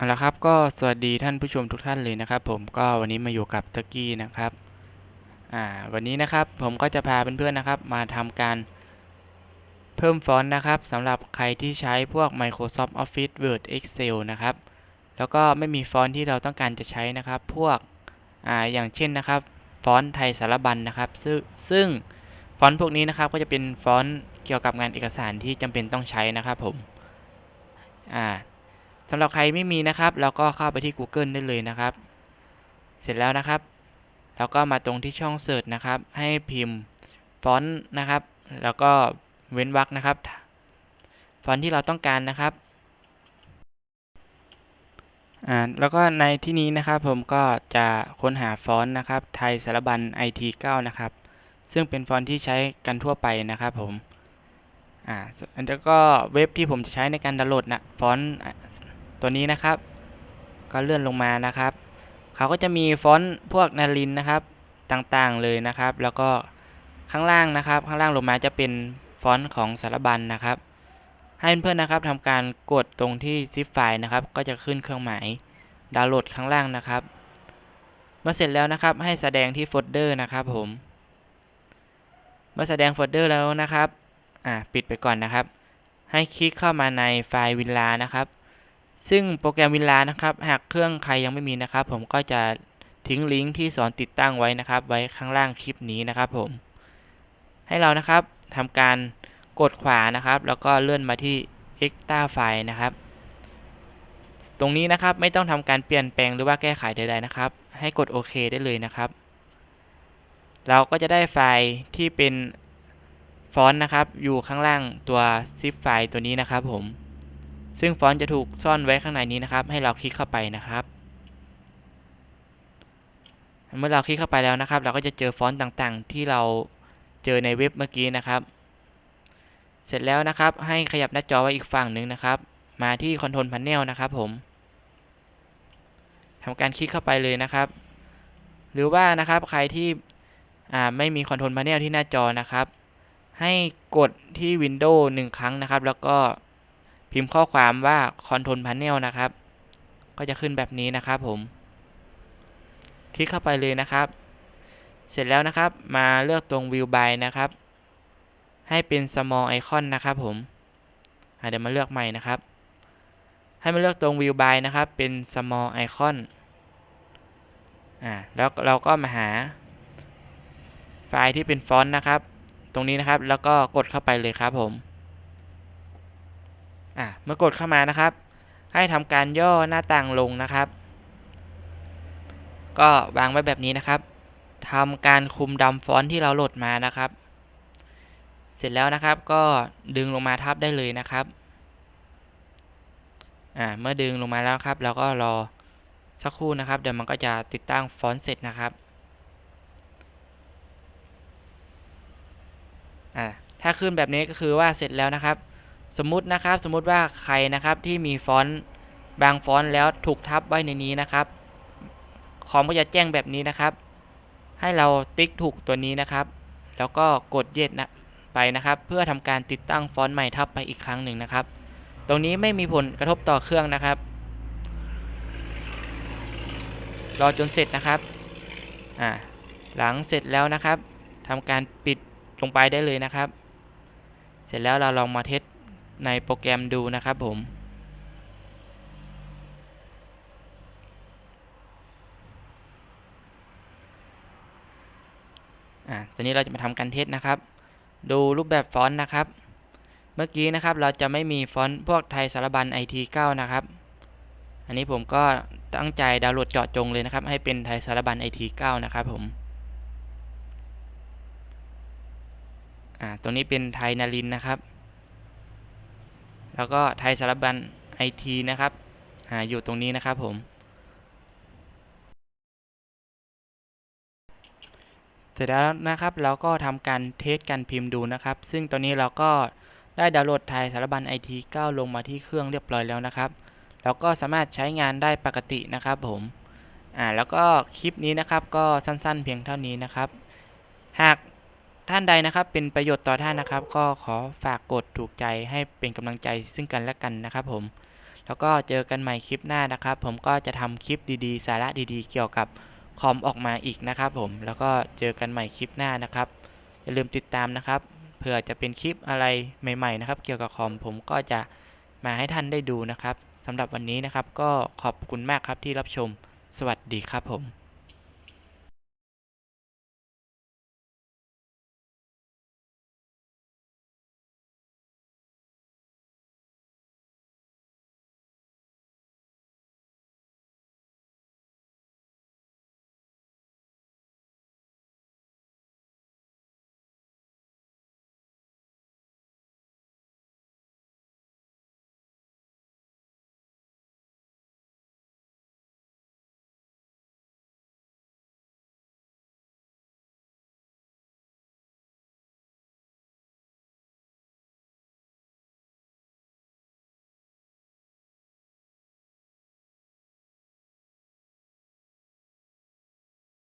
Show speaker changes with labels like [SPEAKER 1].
[SPEAKER 1] เอาละครับก็สวัสดีท่านผู้ชมทุกท่านเลยนะครับ ผมก็วันนี้มาอยู่กับตะกี้นะครับอ่าวันนี้นะครับผมก็จะพาเพื่อนๆนะครับ มาทำการเพิ่มฟอนต์นะครับสำหรับใครที่ใช้พวก Microsoft Office Word Excel นะครับ แล้วก็ไม่มีฟอนต์ที่เราต้องการจะใช้นะครับ พวกอ่าอย่างเช่นนะครับ ฟอนต์ไทยสารบัญนะครับ ซึ่งซึ่งฟอนต์พวกนี้นะครับก็จะเป็นฟอนต์เกี่ยวกับงานเอกสารที่จำเป็นต้องใช้นะครับผมอ่า สำหรับใครไม่มีนะครับ เราก็เข้าไปที่ Google ได้เลยนะครับ เสร็จแล้วนะครับ เราก็มาตรงที่ช่อง Search นะครับ ให้พิมพ์ฟอนต์นะครับ แล้วก็เว้นวรรคนะครับ ฟอนต์ที่เราต้องการนะครับอ่าแล้วก็ในที่นี้นะครับผมก็จะค้นหาฟอนต์นะครับไทยสารบัญ IT9 นะครับ ซึ่งเป็นฟอนต์ที่ใช้กันทั่วไปนะครับผมอ่าแล้วก็เว็บที่ผมจะใช้ในการดาวน์โหลดนะฟอนต์ ตัวนี้นะครับ ก็เลื่อนลงมานะครับเขาก็จะมีฟอนต์พวกนารินนะครับต่างๆเลยนะครับ แล้วก็ข้างล่างนะครับ ข้างล่างลงมาจะเป็นฟอนต์ของสารบัญนนะครับ ให้เพื่อนๆนะครับทำการกดตรงที่ซิปไฟล์นะครับ ก็จะขึ้นเครื่องหมายดาวน์โหลดข้างล่างนะครับเมื่อเสร็จแล้วนะครับ ให้แสดงที่โฟลเดอร์นะครับ ผม เมื่อแสดงโฟลเดอร์แล้วนะครับ อ่าปิดไปก่อนนะครับ ให้คลิกเข้ามาในไฟล์วินลานะครับ ซึ่งโปรแกรมวินลานะครับ หากเครื่องใครยังไม่มีนะครับ ผมก็จะทิ้งลิงก์ที่สอนติดตั้งไว้นะครับ ไว้ข้างล่างคลิปนี้นะครับ ผม ให้เรานะครับทำการกดขวานะครับ แล้วก็เลื่อนมาที่ Extra File นะครับ ตรงนี้นะครับไม่ต้องทำการเปลี่ยนแปลงหรือว่าแก้ไขใดๆนะครับ ให้กดโอเคได้เลยนะครับ เราก็จะได้ไฟล์ที่เป็นฟอนต์นะครับ อยู่ข้างล่างตัวซิปไฟล์ตัวนี้นะครับผม ซึ่งฟอนต์จะถูกซ่อนไว้ข้างในนี้นะครับ ให้เราคลิกเข้าไปนะครับ เมื่อเราคลิกเข้าไปแล้วนะครับ เราก็จะเจอฟอนต์ต่างๆ ที่เราเจอในเว็บเมื่อกี้นะครับ เสร็จแล้วนะครับ ให้ขยับหน้าจอไว้อีกฝั่งหนึ่งนะครับ มาที่คอนโทรลพาเนลนะครับ ผมทำการคลิกเข้าไปเลยนะครับ หรือว่านะครับใครที่ไม่มีคอนโทรลพาเนลที่หน้าจอนะครับ ให้กดที่ Windows หนึ่งครั้งนะครับ แล้วก็ พิมพ์ข้อความว่า Control Panel นะครับ ก็จะขึ้นแบบนี้นะครับผม คลิกเข้าไปเลยนะครับ เสร็จแล้วนะครับ มาเลือกตรง View by นะครับ ให้เป็น Small Icon นะครับผมเดี๋ยวมาเลือกใหม่นะครับ ให้มาเลือกตรง View by นะครับ เป็น Small Icon อ่า แล้วเราก็มาหา ไฟล์ที่เป็นฟอนต์นะครับ ตรงนี้นะครับ แล้วก็กดเข้าไปเลยครับผม อะเมื่อกดเข้ามานะครับ ให้ทำการย่อหน้าต่างลงนะครับ ก็วางไว้แบบนี้นะครับทำการคุมดำฟอนต์ที่เราโหลดมานะครับ เสร็จแล้วนะครับก็ดึงลงมาทับได้เลยนะครับอ่าเมื่อดึงลงมาแล้วครับ เราก็รอสักครู่นะครับ เดี๋ยวมันก็จะติดตั้งฟอนต์เสร็จนะครับอ่าถ้าขึ้นแบบนี้ก็คือว่าเสร็จแล้วนะครับ สมมุตินะครับ สมมุติว่าใครนะครับที่มีฟอนต์บางฟอนต์แล้วถูกทับไว้ในนี้นะครับ คอมก็จะแจ้งแบบนี้นะครับ ให้เราติ๊กถูกตัวนี้นะครับ แล้วก็กดเย็ดนะไปนะครับ เพื่อทำการติดตั้งฟอนต์ใหม่ทับไปอีกครั้งหนึ่งนะครับ ตรงนี้ไม่มีผลกระทบต่อเครื่องนะครับ รอจนเสร็จนะครับอ่าหลังเสร็จแล้วนะครับทำการปิดลงไปได้เลยนะครับ เสร็จแล้วเราลองมาเทส ในโปรแกรมดูนะครับผมอ่าตอนนี้เราจะมาทำการเทสนะครับ ดูรูปแบบฟอนต์นะครับ เมื่อกี้นะครับเราจะไม่มีฟอนต์พวกไทยสารบัญ IT9 นะครับ อันนี้ผมก็ตั้งใจดาวน์โหลดเจาะจงเลยนะครับ ให้เป็นไทยสารบัญ IT9 นะครับผมอ่า ตรงนี้เป็นไทยนารินนะครับ แล้วก็ไทยสารบัญไอทีนะครับออยู่ตรงนี้นะครับผมเสร็จแล้วนะครับเราก็ทำการเทสการพิมพ์ดูนะครับ ซึ่งตอนนี้เราก็ได้ดาวน์โหลดไทยสารบัญ IT9 ลงมาที่เครื่องเรียบร้อยแล้วนะครับเราก็สามารถใช้งานได้ปกตินะครับผมอ่าแล้วก็คลิปนี้นะครับก็สั้นๆเพียงเท่านี้นะครับ หาก ท่านใดนะครับ เป็นประโยชน์ต่อท่านนะครับ ก็ขอฝากกดถูกใจให้เป็นกำลังใจซึ่งกันและกันนะครับผม แล้วก็เจอกันใหม่คลิปหน้านะครับ ผมก็จะทำคลิปดีๆ สาระดีๆ เกี่ยวกับคอมออกมาอีกนะครับผม แล้วก็เจอกันใหม่คลิปหน้านะครับ อย่าลืมติดตามนะครับเผื่อจะเป็นคลิปอะไรใหม่ๆนะครับ เกี่ยวกับคอมผมก็จะมาให้ท่านได้ดูนะครับสำหรับวันนี้นะครับ ก็ขอบคุณมากครับที่รับชม สวัสดีครับผม